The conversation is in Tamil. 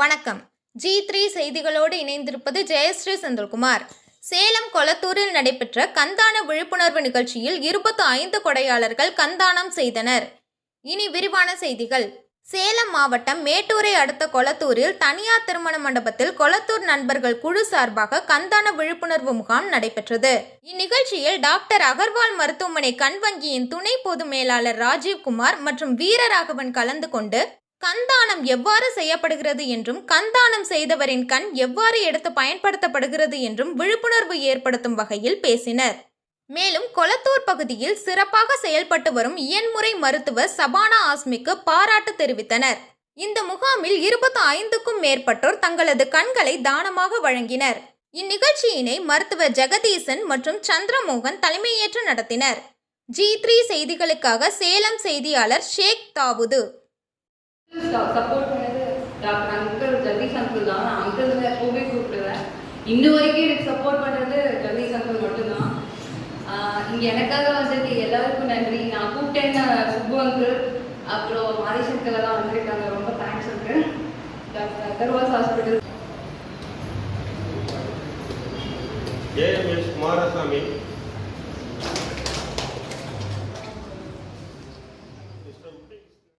வணக்கம். ஜி த்ரீ செய்திகளோடு இணைந்திருப்பது ஜெயஸ்ரீ செந்தில்குமார். சேலம் கொளத்தூரில் நடைபெற்ற கந்தான விழிப்புணர்வு நிகழ்ச்சியில் இருபத்து ஐந்து கொடையாளர்கள் கந்தானம் செய்தனர். இனி விரிவான செய்திகள். சேலம் மாவட்டம் மேட்டூரை அடுத்த கொளத்தூரில் தனியார் திருமண மண்டபத்தில் கொளத்தூர் நண்பர்கள் குழு சார்பாக கந்தான விழிப்புணர்வு முகாம் நடைபெற்றது. இந்நிகழ்ச்சியில் டாக்டர் அகர்வால் மருத்துவமனை கண் வங்கியின் துணை பொது மேலாளர் ராஜீவ்குமார் மற்றும் வீரராகவன் கலந்து கொண்டு கந்தானம் எவ்வாறு செய்யப்படுகிறது என்றும் கந்தானம் செய்தவரின் கண் எவ்வாறு எடுத்து பயன்படுத்தப்படுகிறது என்றும் விழிப்புணர்வு ஏற்படுத்தும் வகையில் பேசினர். மேலும் கொளத்தூர் பகுதியில் சிறப்பாக செயல்பட்டு வரும் இயன்முறை மருத்துவர் சபானா ஆஸ்மிக்கு பாராட்டு தெரிவித்தனர். இந்த முகாமில் இருபத்தி ஐந்துக்கும் மேற்பட்டோர் தங்களது கண்களை தானமாக வழங்கினர். இந்நிகழ்ச்சியினை மருத்துவர் ஜெகதீசன் மற்றும் சந்திரமோகன் தலைமையேற்று நடத்தினர். ஜி த்ரீ செய்திகளுக்காக சேலம் செய்தியாளர் ஷேக் தாவுது. சப்போர்ட் பண்ணது டாக்டர் அங்கிள் ஜகதீஷ் அங்கிள் தான். நான் அங்கிள் எப்பவுமே கூப்பிடுவேன் இன்ன வரைக்கும் எனக்கு சப்போர்ட் பண்ணுறது ஜகதீஷ் அங்கிள் மட்டும்தான். ஆஹ் இங்க எனக்காக வந்தது எல்லாருக்கும் நன்றி. நான் கூப்பிட்டேன்னு சுப்பு அங்கிள் அப்புறம் மாரிசங்கர் எல்லாம் வந்திருக்காங்க. ரொம்ப தேங்க்ஸ் இருக்கு doctor Agarwals hospital JMS Kumarasamy.